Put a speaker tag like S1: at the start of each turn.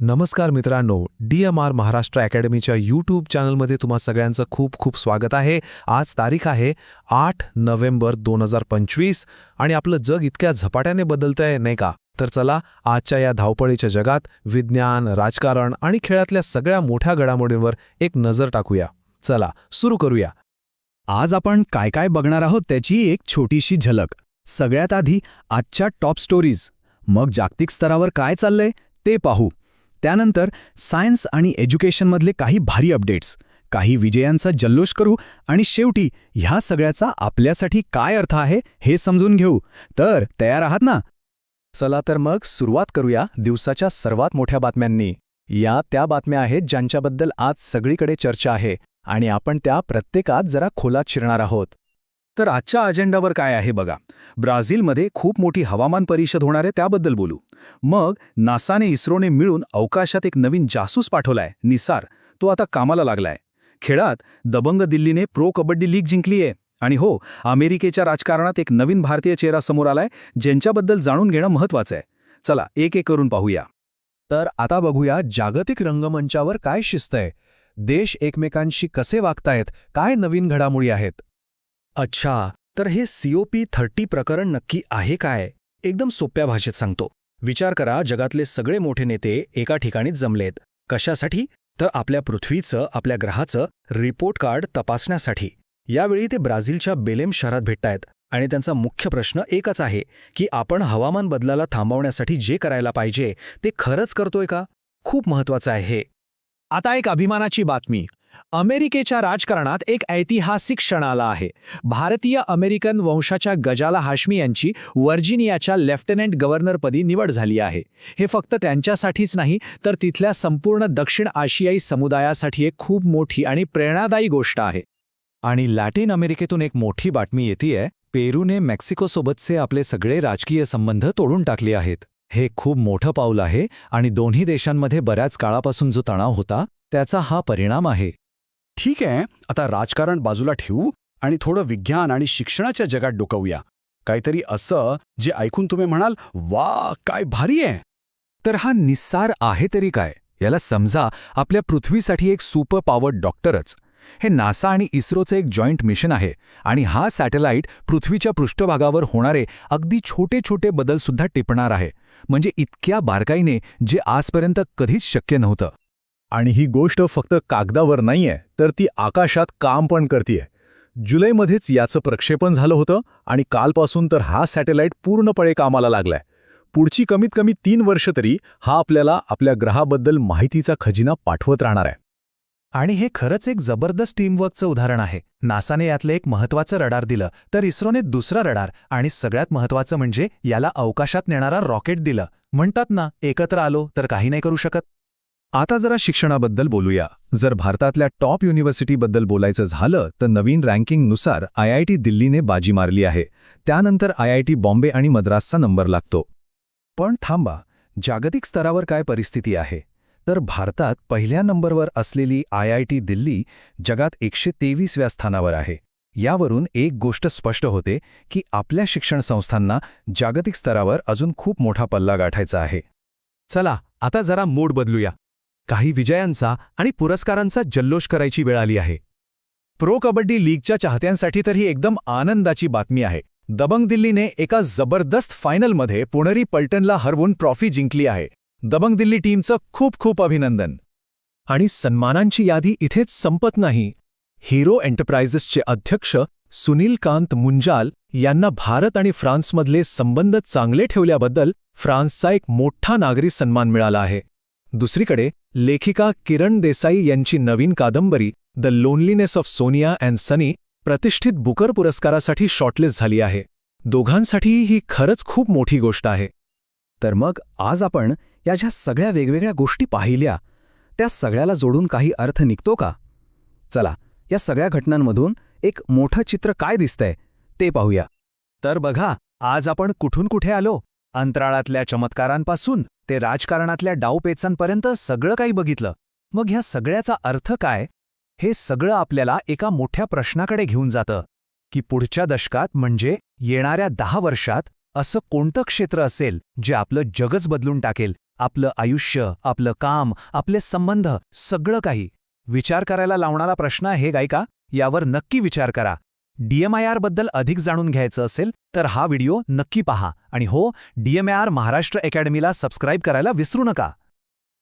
S1: नमस्कार मित्रांनो D M R Maharashtra अकॅडमीच्या यूट्यूब चॅनलमध्ये तुम्हा सगळ्यांचं खूप खूप स्वागत आहे. आज तारीख आहे आठ नोव्हेंबर दोन हजार पंचवीस आणि आपलं जग इतक्या झपाट्याने बदलतंय नाही का? तर चला आजच्या या धावपळीच्या जगात विज्ञान राजकारण आणि खेळातल्या सगळ्या मोठ्या घडामोडींवर एक नजर टाकूया. चला सुरू करूया.
S2: आज आपण काय काय बघणार आहोत त्याची एक छोटीशी झलक. सगळ्यात आधी आजच्या टॉप स्टोरीज मग जागतिक स्तरावर काय चाललंय ते पाहू. त्यानंतर सायन्स आणि एज्युकेशनमधले काही भारी अपडेट्स. काही विजयांचा जल्लोष करू आणि शेवटी ह्या सगळ्याचा आपल्यासाठी काय अर्थ आहे हे समजून घेऊ. तर तयार आहात ना? चला तर मग सुरुवात करूया दिवसाच्या सर्वात मोठ्या बातम्यांनी. या त्या बातम्या आहेत ज्यांच्याबद्दल आज सगळीकडे चर्चा आहे आणि आपण त्या प्रत्येकात जरा खोलात शिरणार आहोत. तर आजच्या अजेंडावर काय आहे बघा. ब्राझीलमध्ये खूप मोठी हवामान परिषद होणार आहे त्याबद्दल बोलू. मग नासाने इस्रोने मिळून अवकाशात एक नवीन जासूस पाठवलाय निसार. तो आता कामाला लागलाय. खेळात दबंग दिल्लीने प्रो कबड्डी लीग जिंकलीये आणि हो अमेरिकेच्या राजकारणात एक नवीन भारतीय चेहरा समोर आलाय ज्यांच्याबद्दल जाणून घेणं महत्वाचं आहे. चला एक एक करून पाहूया. तर आता बघूया जागतिक रंगमंचावर काय शिस्त आहे देश एकमेकांशी कसे वागतायत काय नवीन घडामोडी आहेत? अच्छा तर हे सीओपी थर्टी प्रकरण नक्की आहे काय? एकदम सोप्या भाषेत सांगतो. विचार करा जगातले सगळे मोठे नेते एका ठिकाणीच जमलेत. कशासाठी? तर आपल्या पृथ्वीचं आपल्या ग्रहाचं रिपोर्ट कार्ड तपासण्यासाठी. यावेळी ते ब्राझीलच्या बेलेम शहरात भेटतायत आणि त्यांचा मुख्य प्रश्न एकच आहे की आपण हवामान बदलाला थांबवण्यासाठी जे करायला पाहिजे ते खरंच करतोय का? खूप महत्वाचं आहे हे. आता एक अभिमानाची बातमी. अमेरिकेच्या राजकारणात एक ऐतिहासिक क्षण आला आहे. भारतीय अमेरिकन वंशाच्या गजाला हाशमी यांची वर्जिनियाच्या लेफ्टनंट गव्हर्नरपदी निवड झाली आहे. हे फक्त त्यांच्यासाठीच नाही तर तिथल्या संपूर्ण दक्षिण आशियाई समुदायासाठी एक खूप मोठी आणि प्रेरणादायी गोष्ट आहे. आणि लॅटिन अमेरिकेतून एक मोठी बातमी येतेय पेरूने मेक्सिकोसोबतचे आपले सगळे राजकीय संबंध तोडून टाकले आहेत. हे खूप मोठं पाऊल आहे आणि दोन्ही देशांमध्ये बऱ्याच काळापासून जो तणाव होता त्याचा हा परिणाम आहे. ठीक आहे आता राजकारण बाजूला ठेवू आणि थोडं विज्ञान आणि शिक्षणाच्या जगात डोकवूया. काहीतरी असं जे ऐकून तुम्ही म्हणाल वा काय भारी आहे. तर हा निस्सार आहे तरी काय? याला समजा आपल्या पृथ्वीसाठी एक सुपर पॉवर्ड डॉक्टरच. हे नासा आणि इस्रोचं एक जॉईंट मिशन आहे आणि हा सॅटेलाइट पृथ्वीच्या पृष्ठभागावर होणारे अगदी छोटे छोटे बदलसुद्धा टिपणार आहे. म्हणजे इतक्या बारकाईने जे आजपर्यंत कधीच शक्य नव्हतं. आणि ही गोष्ट फक्त कागदावर नाहीये तर ती आकाशात काम पण करतीये. जुलैमध्येच याचं प्रक्षेपण झालं होतं आणि कालपासून तर हा सॅटेलाइट पूर्णपणे कामाला लागलाय. पुढची कमीत कमी तीन वर्ष तरी हा आपल्याला आपल्या ग्रहाबद्दल माहितीचा खजिना पाठवत राहणार आहे. आणि हे खरंच एक जबरदस्त टीमवर्कचं उदाहरण आहे. नासाने यातलं एक महत्वाचं रडार दिलं तर इस्रोने दुसरा रडार आणि सगळ्यात महत्वाचं म्हणजे याला अवकाशात नेणारा रॉकेट दिलं. म्हणतात ना एकत्र आलो तर काही नाही करू शकत. आता जरा शिक्षणाबद्दल बोलूया. जर भारतातल्या टॉप युनिव्हर्सिटीबद्दल बोलायचं झालं तर नवीन रँकिंगनुसार आय आय टी दिल्लीने बाजी मारली आहे. त्यानंतर आय आय टी बॉम्बे आणि मद्रासचा नंबर लागतो. पण थांबा जागतिक स्तरावर काय परिस्थिती आहे? तर भारतात पहिल्या नंबरवर असलेली आय आय टी दिल्ली जगात एकशे तेवीसव्या स्थानावर आहे. यावरून एक गोष्ट स्पष्ट होते की आपल्या शिक्षण संस्थांना जागतिक स्तरावर अजून खूप मोठा पल्ला गाठायचा आहे. चला आता जरा मोड बदलूया. काही विजयांचा आणि पुरस्कारांचा जल्लोष करायची वेळ आली आहे. प्रो कबड्डी लीगच्या चाहत्यांसाठी तर ही एकदम आनंदाची बातमी आहे. दबंग दिल्लीने एका जबरदस्त फायनलमध्ये पुणेरी पलटनला हरवून ट्रॉफी जिंकली आहे. दबंग दिल्ली टीमचं खूप खूप अभिनंदन. आणि सन्मानांची यादी इथेच संपत नाही. हिरो एंटरप्राइजेसचे अध्यक्ष सुनील कांत मुंजाल यांना भारत आणि फ्रान्समधले संबंध चांगले ठेवल्याबद्दल फ्रान्सचा एक मोठा नागरी सन्मान मिळाला आहे. दुसरीकडे लेखिका किरण देसाई यांची नवीन कादंबरी the loneliness of Sonia and Sunny प्रतिष्ठित बुकर पुरस्कारासाठी शॉर्टलिस्ट झाली आहे. दोघांसाठीही ही खरंच खूप मोठी गोष्ट आहे. तर मग आज आपण या ज्या सगळ्या वेगवेगळ्या गोष्टी पाहिल्या त्या सगळ्याला जोडून काही अर्थ निघतो का? चला या सगळ्या घटनांमधून एक मोठं चित्र काय दिसतंय ते पाहूया. तर बघा आज आपण कुठून कुठे आलो? अंतराळातल्या चमत्कारांपासून ते राजकारणातल्या डावपेचांपर्यंत सगळं काही बघितलं. मग ह्या सगळ्याचा अर्थ काय? हे सगळं आपल्याला एका मोठ्या प्रश्नाकडे घेऊन जातं. की पुढच्या दशकात म्हणजे येणाऱ्या दहा वर्षात असं कोणतं क्षेत्र असेल जे आपलं जगच बदलून टाकेल?
S1: आपलं आयुष्य आपलं काम आपले संबंध सगळं काही. विचार करायला लावणारा प्रश्न आहे गायका. यावर नक्की विचार करा. डीएमआयआरबद्दल अधिक जाणून घ्यायचं असेल तर हा व्हिडिओ नक्की पहा. आणि हो डीएमआयआर महाराष्ट्र अकॅडमीला सबस्क्राईब करायला विसरू नका.